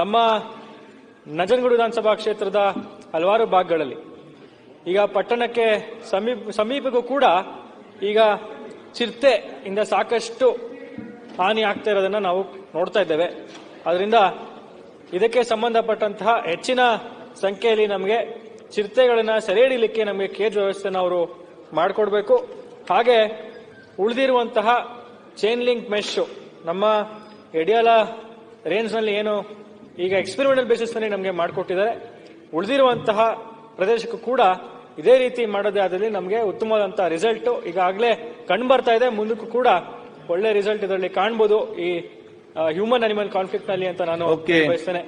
ನಮ್ಮ ನಂಜನಗೂಡು ವಿಧಾನಸಭಾ ಕ್ಷೇತ್ರದ ಹಲವಾರು ಭಾಗಗಳಲ್ಲಿ. ಈಗ ಪಟ್ಟಣಕ್ಕೆ ಸಮೀಪ, ಸಮೀಪಕ್ಕೂ ಕೂಡ ಈಗ ಚಿರತೆ ಇಂದ ಸಾಕಷ್ಟು ಹಾನಿ ಆಗ್ತಾ ಇರೋದನ್ನ ನಾವು ನೋಡ್ತಾ ಇದ್ದೇವೆ. ಅದರಿಂದ ಇದಕ್ಕೆ ಸಂಬಂಧಪಟ್ಟಂತಹ ಹೆಚ್ಚಿನ ಸಂಖ್ಯೆಯಲ್ಲಿ ನಮಗೆ ಚಿರತೆಗಳನ್ನು ಸೆರೆ ಹಿಡಿಲಿಕ್ಕೆ ನಮಗೆ ಕೇಜ್ ವ್ಯವಸ್ಥೆನ ಅವರು ಮಾಡಿಕೊಡ್ಬೇಕು. ಹಾಗೆ ಉಳಿದಿರುವಂತಹ ಚೈನ್ ಲಿಂಕ್ ಮೆಶ್ಶು ನಮ್ಮ ಎಡಿಯಾಲ ರೇಂಜ್ನಲ್ಲಿ ಏನು ಈಗ ಎಕ್ಸ್ಪೆರಿಮೆಂಟಲ್ ಬೇಸಿಸ್ ಮೇಲೆ ನಮಗೆ ಮಾಡಿಕೊಟ್ಟಿದ್ದಾರೆ. ಉಳಿದಿರುವಂತಹ ಪ್ರದೇಶಕ್ಕೂ ಕೂಡ ಇದೇ ರೀತಿ ಮಾಡೋದೇ ಆದಲ್ಲಿ ನಮಗೆ ಉತ್ತಮವಾದಂತಹ ರಿಸಲ್ಟ್ ಈಗಾಗಲೇ ಕಂಡು ಬರ್ತಾ ಇದೆ. ಮುಂದಕ್ಕೂ ಕೂಡ ಒಳ್ಳೆ ರಿಸಲ್ಟ್ ಇದರಲ್ಲಿ ಕಾಣ್ಬೋದು ಈ ಹ್ಯೂಮನ್ ಅನಿಮಲ್ ಕಾನ್ಫ್ಲಿಕ್ಟ್ನಲ್ಲಿ ಅಂತ ನಾನು. ಬಯಸ್ತೇನೆ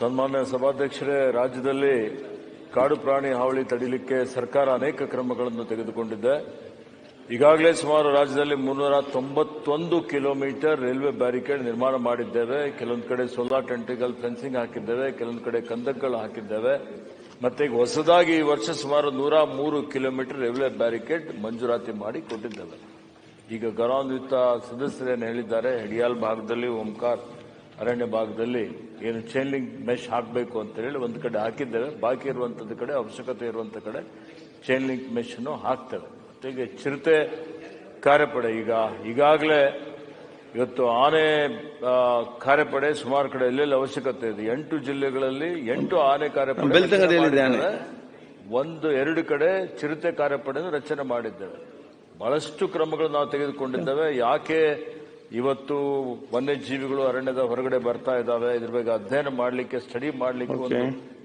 ಸನ್ಮಾನ್ಯ ಸಭಾಧ್ಯಕ್ಷರೇ ರಾಜ್ಯದಲ್ಲಿ ಕಾಡು ಪ್ರಾಣಿ ಹಾವಳಿ ತಡಿಲಿಕ್ಕೆ ಸರ್ಕಾರ ಅನೇಕ ಕ್ರಮಗಳನ್ನು ತೆಗೆದುಕೊಂಡಿದೆ. ಈಗಾಗಲೇ ಸುಮಾರು ರಾಜ್ಯದಲ್ಲಿ ಮುನ್ನೂರ ತೊಂಬತ್ತೊಂದು ಕಿಲೋಮೀಟರ್ ರೈಲ್ವೆ ಬ್ಯಾರಿಕೇಡ್ ನಿರ್ಮಾಣ ಮಾಡಿದ್ದೇವೆ. ಕೆಲವೊಂದು ಕಡೆ ಸೋಲಾರ್ ಟೆಂಟಿಕಲ್ ಫೆನ್ಸಿಂಗ್ ಹಾಕಿದ್ದೇವೆ. ಕೆಲವೊಂದು ಕಡೆ ಕಂದಕಗಳು ಹಾಕಿದ್ದೇವೆ. ಮತ್ತೆ ಈಗ ಹೊಸದಾಗಿ ಈ ವರ್ಷ ಸುಮಾರು ನೂರ ಮೂರು ಕಿಲೋಮೀಟರ್ ರೈಲ್ವೆ ಬ್ಯಾರಿಕೇಡ್ ಮಂಜೂರಾತಿ ಮಾಡಿ ಕೊಟ್ಟಿದ್ದೇವೆ. ಈಗ ಗೌರವಾನ್ವಿತ ಸದಸ್ಯರೇನು ಹೇಳಿದ್ದಾರೆ? ಹೆಡಿಯಾಲ್ ಭಾಗದಲ್ಲಿ, ಓಂಕಾರ್ ಅರಣ್ಯ ಭಾಗದಲ್ಲಿ ಏನು ಚೈನ್ಲಿಂಗ್ ಮೆಶ್ ಹಾಕಬೇಕು ಅಂತ ಹೇಳಿ ಒಂದು ಕಡೆ ಹಾಕಿದ್ದೇವೆ. ಬಾಕಿ ಇರುವಂತದ ಕಡೆ, ಅವಶ್ಯಕತೆ ಇರುವಂತ ಕಡೆ ಚೈನ್ಲಿಂಗ್ ಮೆಶ್ ಅನ್ನು ಹಾಕ್ತೇವೆ. ಈಗ ಚಿರತೆ ಕಾರ್ಯಪಡೆ. ಈಗ ಈಗಾಗಲೇ ಇವತ್ತು ಆನೆ ಕಾರ್ಯಪಡೆ ಸುಮಾರು ಕಡೆ ಎಲ್ಲೆಲ್ಲಿ ಅವಶ್ಯಕತೆ ಇದೆ? ಎಂಟು ಜಿಲ್ಲೆಗಳಲ್ಲಿ ಎಂಟು ಆನೆ ಕಾರ್ಯಪಡೆ. ಒಂದು ಎರಡು ಕಡೆ ಚಿರತೆ ಕಾರ್ಯಪಡೆಯನ್ನು ರಚನೆ ಮಾಡಿದ್ದೇವೆ ಬಹಳಷ್ಟು ಕ್ರಮಗಳು ನಾವು ತೆಗೆದುಕೊಂಡಿದ್ದೇವೆ. ಯಾಕೆ ಇವತ್ತು ವನ್ಯಜೀವಿಗಳು ಅರಣ್ಯದ ಹೊರಗಡೆ ಬರ್ತಾ ಇದ್ದಾವೆ? ಇದ್ರ ಬಗ್ಗೆ ಅಧ್ಯಯನ ಮಾಡಲಿಕ್ಕೆ ಸ್ಟಡಿ ಮಾಡಲಿಕ್ಕೆ ಒಂದು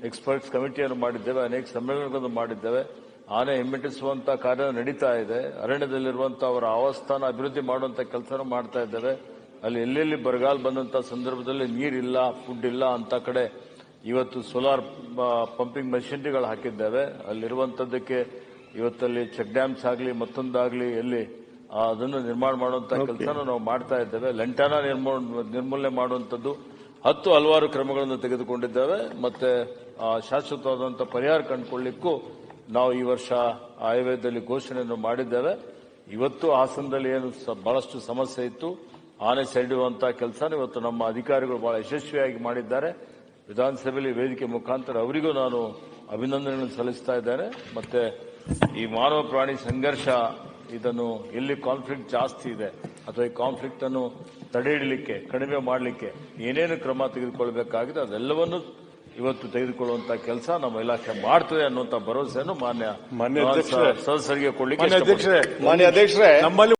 ಎಕ್ಸ್ಪರ್ಟ್ಸ್ ಕಮಿಟಿಯನ್ನು ಮಾಡಿದ್ದೇವೆ. ಅನೇಕ ಸಮ್ಮೇಳನಗಳನ್ನು ಮಾಡಿದ್ದೇವೆ. ಆನೆ ಹಿಮ್ಮೆಟ್ಟಿಸುವಂಥ ಕಾರ್ಯ ನಡೀತಾ ಇದೆ. ಅರಣ್ಯದಲ್ಲಿರುವಂತಹ ಅವರ ಆವಾಸ್ಥಾನ ಅಭಿವೃದ್ಧಿ ಮಾಡುವಂತ ಕೆಲಸ ಮಾಡ್ತಾ ಇದ್ದಾರೆ. ಅಲ್ಲಿ ಎಲ್ಲೆಲ್ಲಿ ಬರಗಾಲ ಬಂದಂತ ಸಂದರ್ಭದಲ್ಲಿ ನೀರಿಲ್ಲ ಫುಡ್ ಇಲ್ಲ ಅಂತ ಕಡೆ ಇವತ್ತು ಸೋಲಾರ್ ಪಂಪಿಂಗ್ ಮೆಷಿನರಿಗಳು ಹಾಕಿದ್ದೇವೆ. ಅಲ್ಲಿರುವಂತದ್ದಕ್ಕೆ ಇವತ್ತಲ್ಲಿ ಚೆಕ್ ಡ್ಯಾಮ್ಸ್ ಆಗಲಿ ಮತ್ತೊಂದಾಗ್ಲಿ ಎಲ್ಲಿ ಅದನ್ನು ನಿರ್ಮಾಣ ಮಾಡುವಂತ ಕೆಲಸ ನಾವು ಮಾಡ್ತಾ ಇದ್ದೇವೆ. ಲಂಟಾನ ನಿರ್ಮೂಲ ನಿರ್ಮೂಲನೆ ಮಾಡುವಂಥದ್ದು ಹತ್ತು ಹಲವಾರು ಕ್ರಮಗಳನ್ನು ತೆಗೆದುಕೊಂಡಿದ್ದೇವೆ. ಮತ್ತೆ ಆ, ಶಾಶ್ವತವಾದಂತಹ ಪರಿಹಾರ ಕಂಡುಕೊಳ್ಳಿಕ್ಕೂ ನಾವು ಈ ವರ್ಷ ಆಯುರ್ವೇದದಲ್ಲಿ ಘೋಷಣೆಯನ್ನು ಮಾಡಿದ್ದೇವೆ. ಇವತ್ತು ಹಾಸನದಲ್ಲಿ ಏನು ಬಹಳಷ್ಟು ಸಮಸ್ಯೆ ಇತ್ತು. ಆನೆ ಸೆಳೆಯುವಂತಹ ಕೆಲಸ ಇವತ್ತು ನಮ್ಮ ಅಧಿಕಾರಿಗಳು ಬಹಳ ಯಶಸ್ವಿಯಾಗಿ ಮಾಡಿದ್ದಾರೆ. ವಿಧಾನಸಭೆಯಲ್ಲಿ ವೇದಿಕೆ ಮುಖಾಂತರ ಅವರಿಗೂ ನಾನು ಅಭಿನಂದನೆಗಳನ್ನು ಸಲ್ಲಿಸ್ತಾ ಇದ್ದೇನೆ. ಮತ್ತೆ ಈ ಮಾನವ ಪ್ರಾಣಿ ಸಂಘರ್ಷ, ಇದನ್ನು ಎಲ್ಲಿ ಕಾನ್ಫ್ಲಿಕ್ಟ್ ಜಾಸ್ತಿ ಇದೆ ಅಥವಾ ಈ ಕಾನ್ಫ್ಲಿಕ್ಟ್ ಅನ್ನು ತಡೆ ಹಿಡಲಿಕ್ಕೆ ಕಡಿಮೆ ಮಾಡಲಿಕ್ಕೆ ಏನೇನು ಕ್ರಮ ತೆಗೆದುಕೊಳ್ಬೇಕಾಗಿದೆ ಅದೆಲ್ಲವನ್ನು ಇವತ್ತು ತೆಗೆದುಕೊಳ್ಳುವಂತ ಕೆಲಸ ನಮ್ಮ ಇಲಾಖೆ ಮಾಡ್ತದೆ ಅನ್ನುವಂತ ಭರವಸೆಯನ್ನು ಮಾನ್ಯ ಮಾನ್ಯ ಅಧ್ಯಕ್ಷರೇ. ಸದಸ್ಯರಿಗೆ ಕೊಡ್ಲಿಕ್ಕೆ ಮಾನ್ಯ ಅಧ್ಯಕ್ಷರೇ. ಮಾನ್ಯ ಅಧ್ಯಕ್ಷರೇ. ನಮ್ಮಲ್ಲಿ